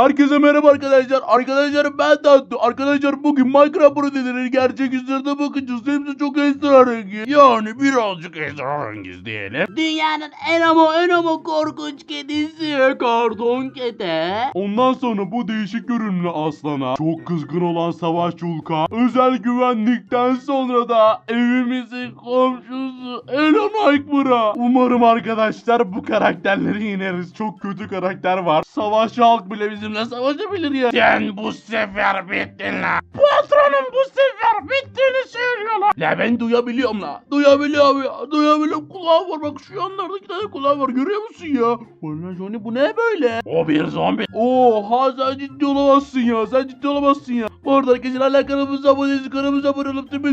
Herkese merhaba arkadaşlar. Arkadaşlar ben Tatlı. Arkadaşlar bugün Minecraft proteleri gerçek yüzlerine bakacağız. Hepsi çok esrarengiz. Yani birazcık esrarengiz diyelim. Dünyanın en ama en ama korkunç kedisi Karton Kete. Ondan sonra bu değişik görünümlü aslana, çok kızgın olan savaş çulka, özel güvenlikten sonra da evimizin komşusu Elon Aykbur'a. Umarım arkadaşlar bu karakterleri yeneriz. Çok kötü karakter var. Savaşçı halk bile bizimle savaşabilir ya. Sen bu sefer bittin la. Patronum bu sefer bittiğini söylüyorlar. La ben duyabiliyorum la. Duyabiliyorum ya. Duyabiliyorum. Kulağım var bak şu yanlarda iki tane kulağım var. Görüyor musun ya? Vallahi Johnny bu ne böyle? O bir zombi. Oha sen ciddi olamazsın ya. Sen ciddi olamazsın ya. Bu arada arkadaşlar hala kanalımıza abone değilseniz kanalımıza abone olup tüm.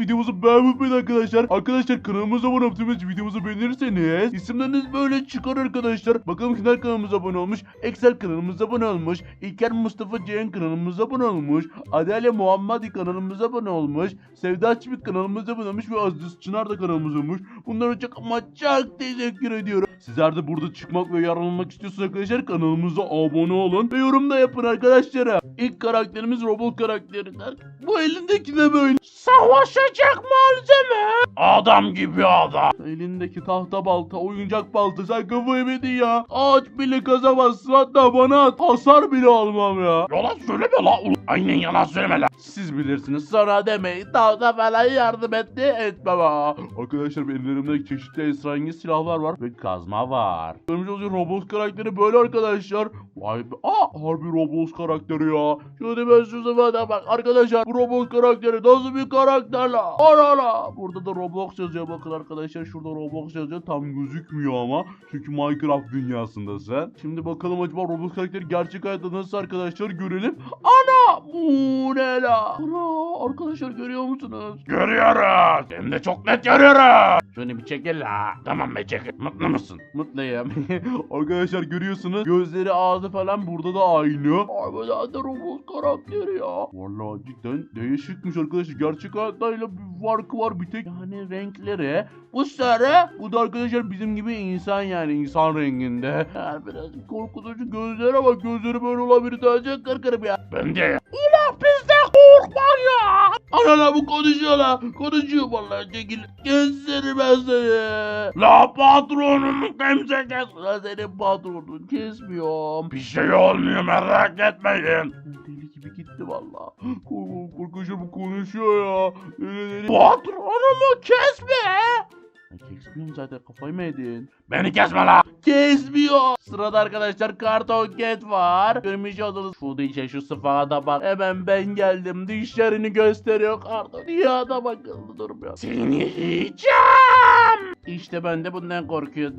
Videomuzu beğenmeyi arkadaşlar. Arkadaşlar kanalımıza abone olup tüm videomuzu beğenirseniz isimleriniz böyle çıkar arkadaşlar. Bakalım kimler kanalımıza abone olmuş. Excel kanalımıza abone olmuş. İlker Mustafa Ceyhan kanalımıza abone olmuş. Adele Muhammadi kanalımıza abone olmuş. Sevda Çivik kanalımıza abone olmuş. Ve Aziz Çınar da kanalımıza olmuş. Bunlara çok ama çok teşekkür ediyorum. Sizler de burada çıkmak ve yararlanmak istiyorsanız arkadaşlar kanalımıza abone olun. Ve yorum da yapın arkadaşlar. İlk karakterimiz robot karakterinden. Bu elindeki de böyle. Savaşacak malzeme. Adam gibi adam. Elindeki tahta balta, oyuncak balta. Sen kafayı yedin ya. Ağaç bile kazamazsın. Hatta bana at. Hasar bile almam ya. Yalan söyleme la. Aynen yalan söyleme la. Siz bilirsiniz. Sonra demeyin. Tahta falan yardım etti. Etmem ha. Arkadaşlar benim elimde çeşitli esrarengiz silahlar var. Ve kazma var. Görmüş olduğunuz robot karakteri böyle arkadaşlar. Vay be. Aa harbi robot karakteri ya. Şöyle ben şu zamana bak. Arkadaşlar bu robot karakteri nasıl bir karakter la? Ara la. Burada da Roblox yazıyor bakın arkadaşlar. Şurada Roblox yazıyor. Tam gözükmüyor ama. Çünkü Minecraft dünyasındasın. Şimdi bakalım acaba robot karakteri gerçek hayatta nasıl arkadaşlar görelim. Ana! Bu ne la? Ana! Arkadaşlar görüyor musunuz? Görüyoruz. Hem de çok net görüyoruz. Şöyle bir çekil la. Tamam be çekil. Mutlu musun? Mutluyum. arkadaşlar görüyorsunuz. Gözleri ağzı falan burada da aynı. Harbiden de robot karakteri ya. Vallahi cidden değişikmiş arkadaşlar. Gerçek hayattayla bir farkı var bir tek. Yani renkleri. Bu sarı. Bu da arkadaşlar bizim gibi insan yani insan renginde. Yani biraz korkutucu gözlere bak. Gözleri böyle olabilir. Daha kırkırım ya. Ben de. Ulan biz de korkma ya. Anana bu konuşuyor la. Konuşuyor vallahi çekil. Keserim ben seni. La patronum kimse kes. La senin patronun kesmiyorum. Bir şey olmuyor merak etmeyin. Deli gibi gitti valla. Korkunç bu konuşuyor ya. Deli deli. Patronumu kesme. Ben kesmiyorum zaten kafayı mı yedin? Beni kesme la. Kesmiyor. Sırada arkadaşlar karton ket var. Görmüş oldunuz. Şu dişe şu sıfada bak. Hemen ben geldim. Dişlerini gösteriyor karton. Ya da bakıldı durmuyor. Seni yiyeceğim. İşte ben de bundan korkuyordum.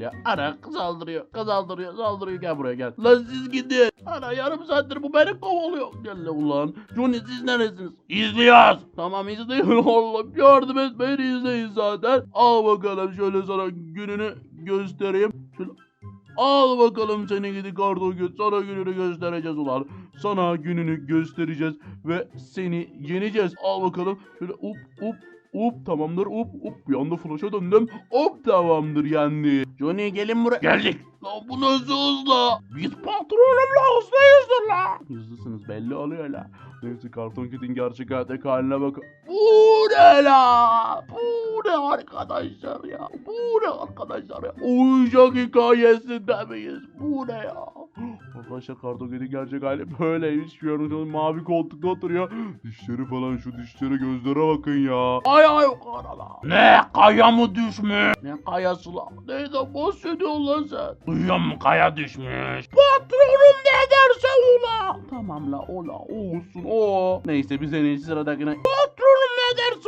La ara saldırıyor. Saldırıyor saldırıyor. Gel buraya gel. Lan siz gidin. Ana yarım saattir bu beni kovalıyor. Gel la ulan. Johnny siz neresiniz? İzliyoruz. Tamam izleyin oğlum. Yardım et beni izleyin zaten. Al bakalım şöyle sana gününü göstereyim. Şöyle Al bakalım seni gidi kardo göt. Sana gününü göstereceğiz ulan. Sana gününü göstereceğiz ve seni yeneceğiz. Al bakalım. Şöyle up up up tamamdır up up. Bir anda flash'a döndüm. Hop tamamdır yendi. Johnny gelin buraya. Geldik. Lan bu nasıl hızlı? Biz patronumla hızlıyızdır la. Hızlısınız belli oluyor la. Neyse karton kedin gerçek hayattaki haline bakın. Bu ne la? Bu ne arkadaşlar ya? Bu ne arkadaşlar ya? Oyuncak hikayesinde miyiz? Bu ne ya? Arkadaşlar karton kedin gerçek hali böyleymiş. Görmüş olduğunuz mavi koltukta oturuyor. Dişleri falan şu dişlere gözlere bakın ya. Ay ay kara la. Ne kaya mı düşmüş? Ne kayası la? Neyden bahsediyorsun lan sen? Duyuyor musun kaya düşmüş? Patronum ne derse ula. Tamam la ola olsun o. Neyse biz en iyisi sıradakine. Patronum ne derse.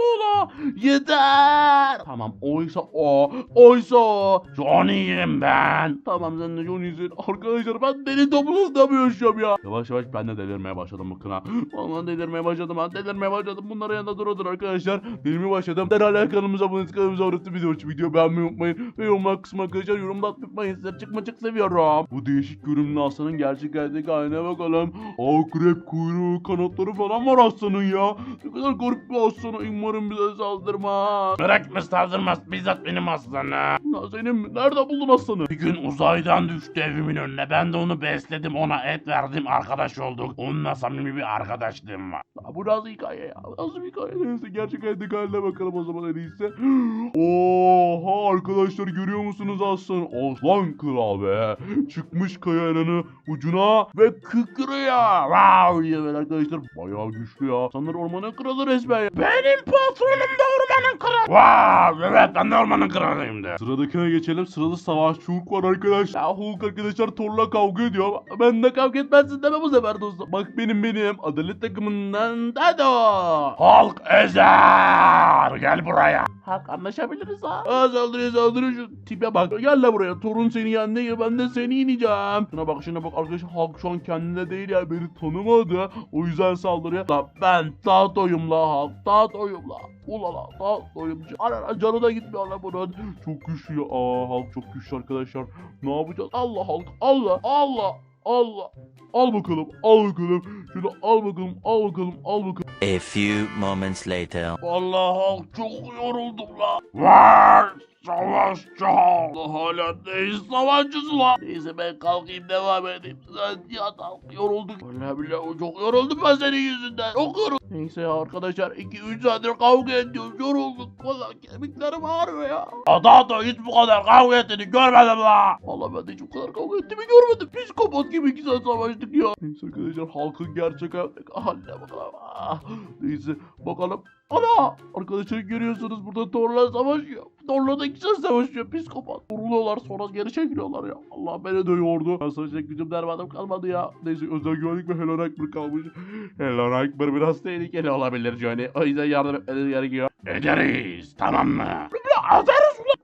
Yeter. Tamam oysa o. Oysa o. Johnny'yim ben. Tamam sen de Johnny'sin. Arkadaşlar ben deli topluluğunda mı yaşıyorum ya? Yavaş yavaş ben de delirmeye başladım bakın ha. Vallahi delirmeye başladım ha. Delirmeye başladım. Bunların yanında dur dur arkadaşlar. Delirmeye başladım. Derhal kanalımıza abone olun. Kanalımıza olun. Video, video beğenmeyi unutmayın. Ve yorumlar kısmına arkadaşlar yorumda atmayı unutmayın. Çıkma çık seviyorum. Bu değişik görünümlü aslanın gerçek hayattaki haline bakalım. Akrep kuyruğu kanatları falan var aslanın ya. Ne kadar garip bir aslanı. Umarım bize bana saldırmaz. Bırak mı saldırmaz bizzat benim aslanım. Ya senin nerede buldun aslanı? Bir gün uzaydan düştü evimin önüne. Ben de onu besledim ona et verdim arkadaş olduk. Onunla samimi bir arkadaşlığım var. Ya bu nasıl hikaye ya? Nasıl bir hikaye? Neyse gerçek hayattaki haline bakalım o zaman en iyisi. Oha arkadaşlar görüyor musunuz aslan? Aslan kral be. Çıkmış kayanın ucuna ve kıkırıyor. Wow diye böyle arkadaşlar. Bayağı güçlü ya. Sanır ormanın kralı resmen ya. Benim patronum da ormanın kralı. Wow evet ben de ormanın kralıyım de. Sıradakine geçelim. Sırada savaşçı Hulk var arkadaşlar. Ya Hulk arkadaşlar Thor'la kavga ediyor. Ben de kavga etmezsin deme bu sefer dostum. Bak benim benim. Adalet takımından Dado. Hulk Ezer gel buraya. Hak anlaşabiliriz ha. Aa saldırıyor saldırıyor şu tipe bak. Gel la buraya. Torun seni yendiği gibi ben de seni ineceğim. Şuna bak şuna bak arkadaşlar Hulk şu an kendine değil ya beni tanımadı. O yüzden saldırıyor. La ben Tato'yum la Hulk. Tato'yum la. Ulala Tato'yum. Ara canı da gitmiyor bunun. Çok güçlü ya. Aa Hulk çok güçlü arkadaşlar. Ne yapacağız? Allah Hulk. Allah. Allah. Allah. Al bakalım. Al bakalım. Şunu al bakalım. Al bakalım. Al bakalım. A few moments later. Vallahi çok yoruldum la. Var savaşçı. Allah hala değil savaşçısı la. Neyse ben kalkayım devam edeyim. Sen yat yorulduk. Vallahi billahi çok yoruldum ben senin yüzünden. Çok yoruldum. Neyse arkadaşlar 2-3 saattir kavga ediyoruz yorulduk. Vallahi kemiklerim ağrıyor ya. Ada da hiç bu kadar kavga ettiğini görmedim la. Vallahi ben de hiç bu kadar kavga ettiğimi görmedim. Psikopat gibi 2 saat savaştık ya. Neyse arkadaşlar halkın gerçek hayattaki haline bakalım. Ah, Neyse bakalım. Ana! Arkadaşlar görüyorsunuz burada Thor'la savaşıyor. Thor'la da saat savaşıyor. Psikopat. Vuruluyorlar sonra geri çekiliyorlar ya. Allah beni de yordu. Ben savaşacak gücüm dermanım kalmadı ya. Neyse özel güvenlik ve Hello Nightmare kalmış. Hello Nightmare biraz tehlikeli olabilir Johnny. O yüzden yardım etmeniz gerekiyor. Ederiz tamam mı?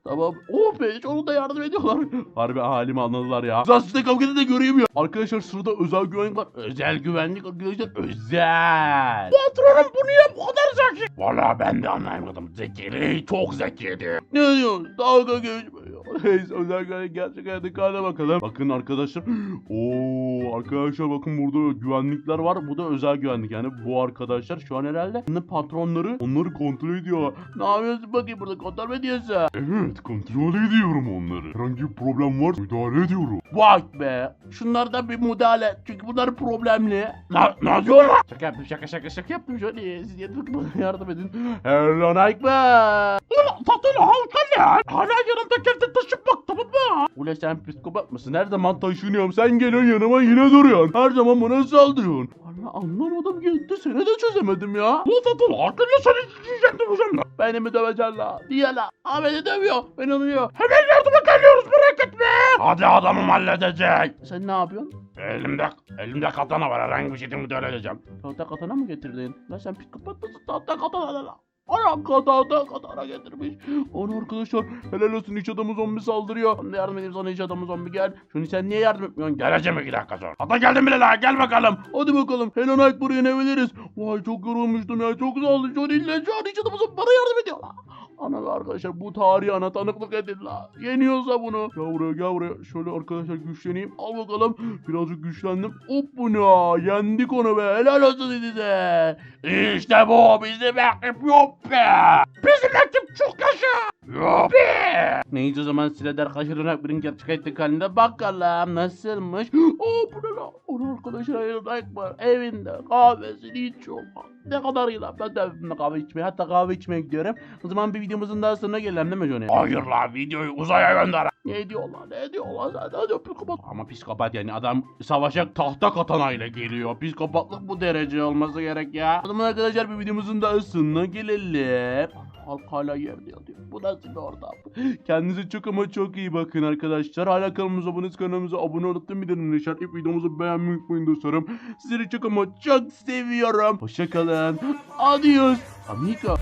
Tamam. Oh be onu da yardım ediyorlar. Harbi halimi anladılar ya. Zaten size kavgada da göreyim ya. Arkadaşlar sırada özel güvenlik var. Özel güvenlik arkadaşlar. Özel. Patronum bu niye bu kadar zeki? Valla ben de anlayamadım. Zekili çok zekiydi. Ne diyorsun? Dalga geçmiyor. Neyse özel güvenlik gerçek hayattaki bakalım. Bakın arkadaşlar. Oo arkadaşlar bakın burada güvenlikler var. Bu da özel güvenlik. Yani bu arkadaşlar şu an herhalde patronları onları kontrol ediyor. Ne yapıyorsun bakayım burada kontrol mü ediyorsun? Evet kontrol ediyorum onları. Herhangi bir problem var müdahale ediyorum. Bak be. Şunlardan bir müdahale. Çünkü bunlar problemli. Ne, ne diyor lan? Şaka yaptım şaka şaka şaka yaptım şöyle. Siz yeter bana yardım edin. Hello Nightmare. Ulan tatlı halka ne? Hala yanımda kendi taşıp bak tamam mı? Ule sen psikopat mısın? Her zaman taşınıyorum. Sen geliyorsun yanıma yine duruyorsun. Her zaman bana saldırıyorsun. Valla anlamadım gitti. Seni de çözemedim ya. Tatlı halka ne seni yiyecektim hocam. Beni mi döveceksin la? Niye la? Beni dövüyor. Beni alıyor. Hemen yardıma geliyoruz merak etme. Hadi adamım halledecek. Sen ne yapıyorsun? Elimde, elimde katana var herhangi bir şeyden müdahale edeceğim. Tahta katana mı getirdin? La sen psikopat mısın? Tahta katana la. Ana katana katana getirmiş. Onu arkadaşlar helal olsun iç adamı zombi saldırıyor. Ben de yardım edeyim sana iç adamı zombi gel. Şunu sen niye yardım etmiyorsun? Gel. Geleceğim iki dakika sonra. Hatta geldim bile la gel bakalım. Hadi bakalım. Hello Night buraya inebiliriz. Vay çok yorulmuştum ya. Çok sağ olun. İle Johnny iç adamı zombi bana yardım ediyor. Ana arkadaşlar bu tarihi ana tanıklık edin la. Yeniyorsa bunu. Gel buraya gel buraya. Şöyle arkadaşlar güçleneyim. Al bakalım. Birazcık güçlendim. Hop bunu. Yendik onu be. Helal olsun size. İşte bu bizim ekip yok be. Bizim ekip çok yaşa. Neyse o zaman Siledar kaşırarak birin gerçek hayattaki halinde bakalım nasılmış. Oo bu ne la? Onu arkadaşlar Hello var. Evinde kahvesini içiyor. Ne kadar iyi lan. Ben de evimde kahve içmeye hatta kahve içmeye gidiyorum. O zaman bir videomuzun daha sonuna gelelim değil mi Johnny? Hayır la videoyu uzaya gönder. Ne diyorlar ne diyorlar ne diyor psikopat. Ama psikopat yani adam savaşa tahta katana ile geliyor. Psikopatlık bu derece olması gerek ya. O zaman arkadaşlar bir videomuzun daha sonuna gelelim. Halk hala yerde yatıyor. Bu nasıl bir ortam? Kendinize çok ama çok iyi bakın arkadaşlar. Hala kanalımıza abone kanalımıza abone olup da bildirimleri işaretleyip videomuzu beğenmeyi unutmayın dostlarım. Sizleri çok ama çok seviyorum. Hoşçakalın. Adios. Amigo.